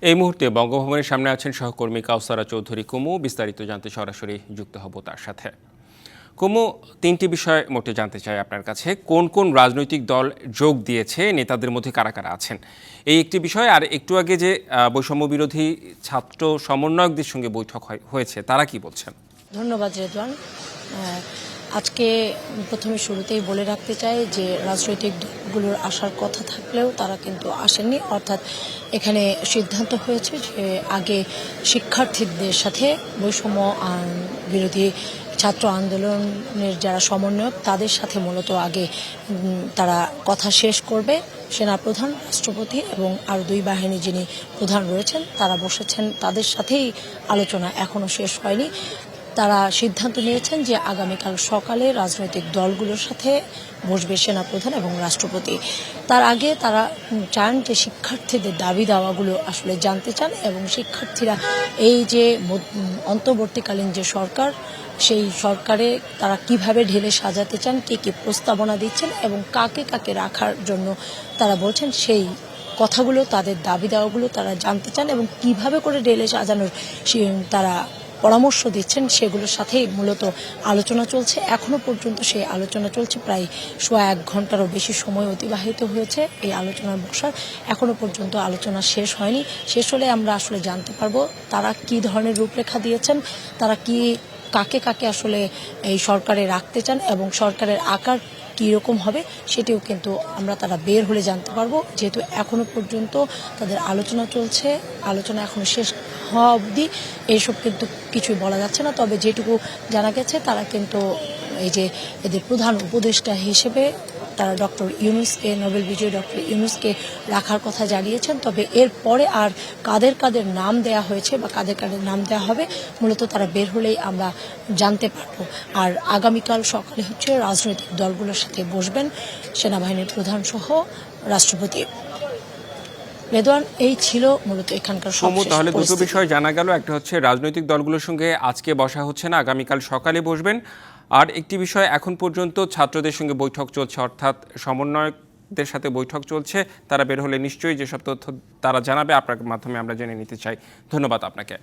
এই মুহূর্তে বঙ্গভবনের সামনে আছেন সহকর্মী কাউসারা চৌধুরী। কুমু, বিস্তারিত জানতে সরাসরি যুক্ত হব তার সাথে। কুমু, তিনটি বিষয় মোটে জানতে চাই আপনার কাছে। কোন কোন রাজনৈতিক দল যোগ দিয়েছে? নেতাদের মধ্যে কারা কারা আছেন? এই একটি বিষয়, আর একটু আগে যে বৈষম্য বিরোধী ছাত্র সমন্বয়কদের সঙ্গে বৈঠক হয়- হয়েছে, তারা কি বলছেন? ধন্যবাদ আজকে প্রথমে শুরুতেই বলে রাখতে চাই যে রাজনৈতিক দলগুলোর আসার কথা থাকলেও তারা কিন্তু আসেননি। অর্থাৎ এখানে সিদ্ধান্ত হয়েছে যে আগে শিক্ষার্থীদের সাথে বৈষম্য বিরোধী ছাত্র আন্দোলনের যারা সমন্বয়ক, তাদের সাথে মূলত আগে তারা কথা শেষ করবে। সেনাপ্রধান, রাষ্ট্রপতি এবং আরও দুই বাহিনী যিনি প্রধান রয়েছেন, তারা বসেছেন। তাদের সাথেই আলোচনা এখনও শেষ হয়নি। তারা সিদ্ধান্ত নিয়েছেন যে আগামীকাল সকালে রাজনৈতিক দলগুলোর সাথে বসবে সেনাপ্রধান এবং রাষ্ট্রপতি। তার আগে তারা চান যে শিক্ষার্থীদের দাবি দাওয়াগুলো আসলে জানতে চান এবং শিক্ষার্থীরা এই যে অন্তর্বর্তীকালীন যে সরকার, সেই সরকারে তারা কীভাবে ঢেলে সাজাতে চান, কে কি প্রস্তাবনা দিচ্ছেন এবং কাকে কাকে রাখার জন্য তারা বলছেন, সেই কথাগুলো, তাদের দাবি দাওয়াগুলো তারা জানতে চান এবং কীভাবে করে ঢেলে সাজানোর তারা পরামর্শ দিচ্ছেন, সেগুলোর সাথেই মূলত আলোচনা চলছে। এখনও পর্যন্ত সেই আলোচনা চলছে, প্রায় সোয়া এক ঘন্টারও বেশি সময় অতিবাহিত হয়েছে এই আলোচনার বসার। এখনও পর্যন্ত আলোচনা শেষ হয়নি। শেষ হলে আমরা আসলে জানতে পারব তারা কি ধরনের রূপরেখা দিয়েছেন, তারা কি কাকে কাকে আসলে এই সরকারে রাখতে চান এবং সরকারের আকার কীরকম হবে সেটিও কিন্তু আমরা তারা বের হলে জানতে পারব। যেহেতু এখনও পর্যন্ত তাদের আলোচনা চলছে, আলোচনা এখনও শেষ হওয়া অবধি এইসব কিন্তু কিছুই বলা যাচ্ছে না। তবে যেটুকু জানা গেছে, তারা কিন্তু এই যে এদের প্রধান উপদেষ্টা হিসেবে তারা ডক্টর ইউনুসকে নোবেল বিজয়ী ডক্টর ইউনুসকে রাখার কথা জানিয়েছেন। তবে এর পরে আর কাদের কাদের নাম দেয়া হয়েছে বা কাদের কাদের নাম দেয়া হবে মূলত তারা বের হলেই আমরা জানতে পারব। আর আগামীকাল সকালে হচ্ছে রাজনৈতিক দলগুলোর সাথে বসবেন সেনাবাহিনীর প্রধান সহ রাষ্ট্রপতি। রেদওয়ান এই ছিল মূলত এখানকার তাহলে দুটো বিষয় জানা গেল। একটা হচ্ছে রাজনৈতিক দলগুলোর সঙ্গে আজকে বসা হচ্ছে না আগামীকাল সকালে বসবেন। আর একটি বিষয় এখন পর্যন্ত ছাত্রদের সঙ্গে বৈঠক চলছে, অর্থাৎ সমন্বয়কদের সাথে বৈঠক চলছে। তারা বের হলে নিশ্চয়ই যেসব তথ্য তারা জানাবে, আপনার মাধ্যমে আমরা জেনে নিতে চাই। ধন্যবাদ আপনাকে।